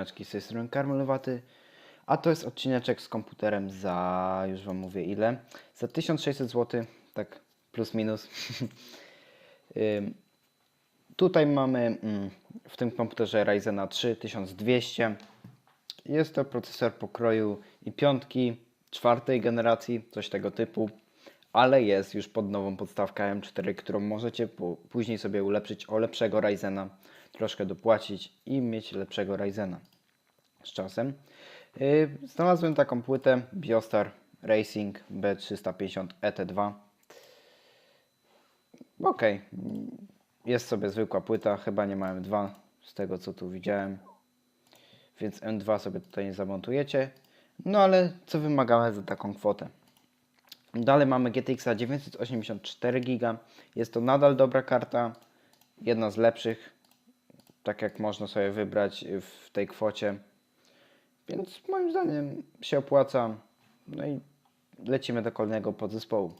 ziomeczki, z tej strony Karmelowaty, a to jest odcineczek z komputerem za, już Wam mówię ile, za 1600 zł, tak plus minus. Tutaj mamy mm, w tym komputerze Ryzena 3 1200. Jest to procesor pokroju i piątki, czwartej generacji, coś tego typu, ale jest już pod nową podstawkę M4, którą możecie później sobie ulepszyć o lepszego Ryzena, troszkę dopłacić i mieć lepszego Ryzena z czasem. Yy, Znalazłem taką płytę Biostar Racing B350 ET2. Okej, jest sobie zwykła płyta, chyba nie ma M2 z tego co tu widziałem, więc M2 sobie tutaj nie zamontujecie. No ale co wymagamy za taką kwotę? Dalej mamy GTX 984 GB. Jest to nadal dobra karta, jedna z lepszych, tak jak można sobie wybrać w tej kwocie. Więc moim zdaniem się opłaca. No i lecimy do kolejnego podzespołu.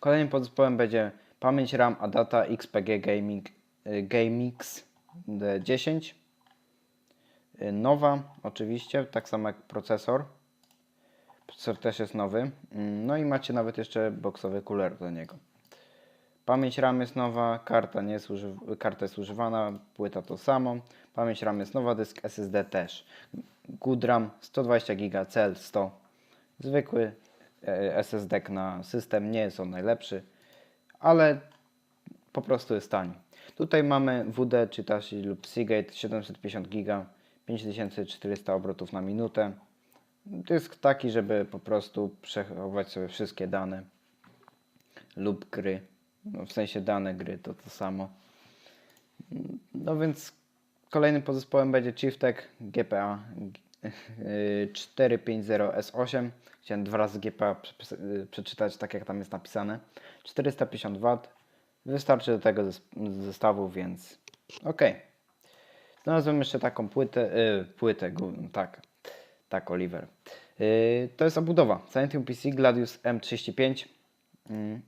Kolejnym podzespołem będzie pamięć RAM Adata XPG Gaming y, GameX D10. Y, Nowa, oczywiście, tak samo jak procesor. Procesor też jest nowy. Mm, No i macie nawet jeszcze boxowy cooler do niego. Pamięć RAM jest nowa, karta, nie jest karta jest używana, płyta to samo. Pamięć RAM jest nowa, dysk SSD też. Good RAM 120 GB, cel 100. Zwykły e, SSD na system, nie jest on najlepszy, ale po prostu jest tani. Tutaj mamy WD, Czytashi lub Seagate 750 GB, 5400 obrotów na minutę. Dysk taki, żeby po prostu przechowywać sobie wszystkie dane lub gry. No, w sensie dane gry to to samo. No więc kolejnym podzespołem będzie Chieftech GPA y, 450S8. Chciałem dwa razy GPA y, przeczytać tak jak tam jest napisane. 450 W. Wystarczy do tego zes- zestawu, więc ok. Znalazłem jeszcze taką płytę, y, płytę, tak, tak Oliver. Y, to jest obudowa Silentium PC Gladius M35. Mm.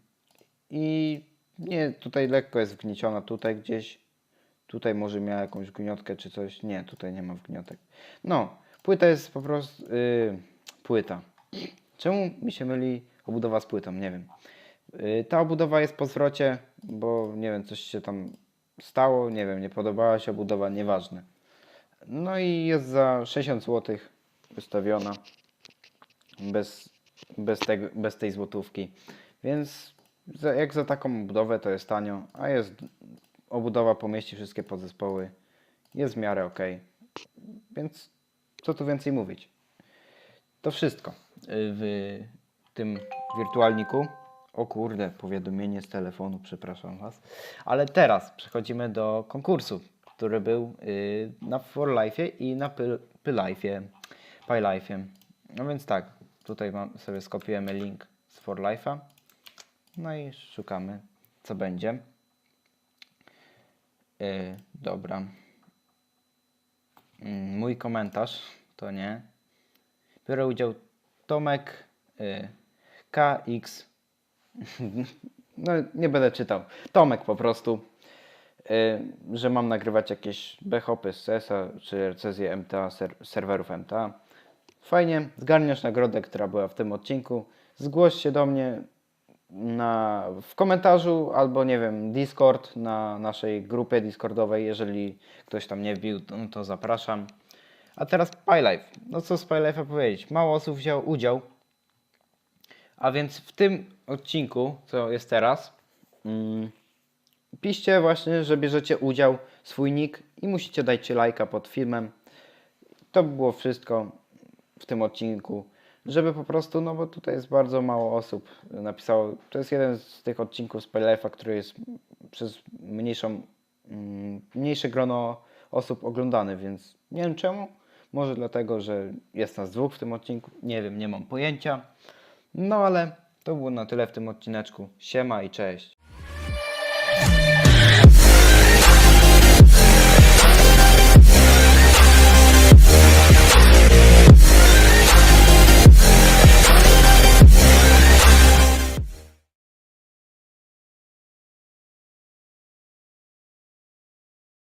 I nie, tutaj lekko jest wgnieciona, tutaj gdzieś. Tutaj może miała jakąś gniotkę czy coś. Nie, tutaj nie ma wgniotek. No, płyta jest po prostu. Yy, płyta. Czemu mi się myli obudowa z płytą? Nie wiem. Yy, ta obudowa jest po zwrocie, bo nie wiem, coś się tam stało, nie wiem, nie podobała się obudowa, nieważne. No i jest za 60 zł wystawiona bez, bez, tego, bez tej złotówki. Więc jak za taką budowę to jest tanio, a jest obudowa pomieści wszystkie podzespoły. Jest w miarę ok. Więc co tu więcej mówić? To wszystko y, w tym wirtualniku. O kurde, powiadomienie z telefonu, przepraszam Was. Ale teraz przechodzimy do konkursu, który był y, na For Life i na Py- PyLife'ie, PyLife'ie. No więc tak, tutaj mam, sobie skopiujemy link z For Life'a. No i szukamy, co będzie. Yy, dobra. Mm, mój komentarz to nie. Biorę udział Tomek yy, KX. no nie będę czytał. Tomek po prostu. Yy, że mam nagrywać jakieś bechopy z CS-a czy recenzje MTA, ser serwerów MTA. Fajnie, zgarniasz nagrodę, która była w tym odcinku. Zgłoś się do mnie na, w komentarzu albo nie wiem, Discord na naszej grupie Discordowej. Jeżeli ktoś tam nie wbił, to, to zapraszam. A teraz PyLife. No co z PyLife'a powiedzieć? Mało osób wzięło udział. A więc w tym odcinku, co jest teraz, mm, piszcie właśnie, że bierzecie udział, swój nick i musicie dać lajka pod filmem. To by było wszystko w tym odcinku, żeby po prostu, no bo tutaj jest bardzo mało osób napisało. To jest jeden z tych odcinków z PLF-a, który jest przez mniejszą, mm, mniejsze grono osób oglądany, więc nie wiem czemu. Może dlatego, że jest nas dwóch w tym odcinku. Nie wiem, nie mam pojęcia. No ale to było na tyle w tym odcineczku. Siema i cześć.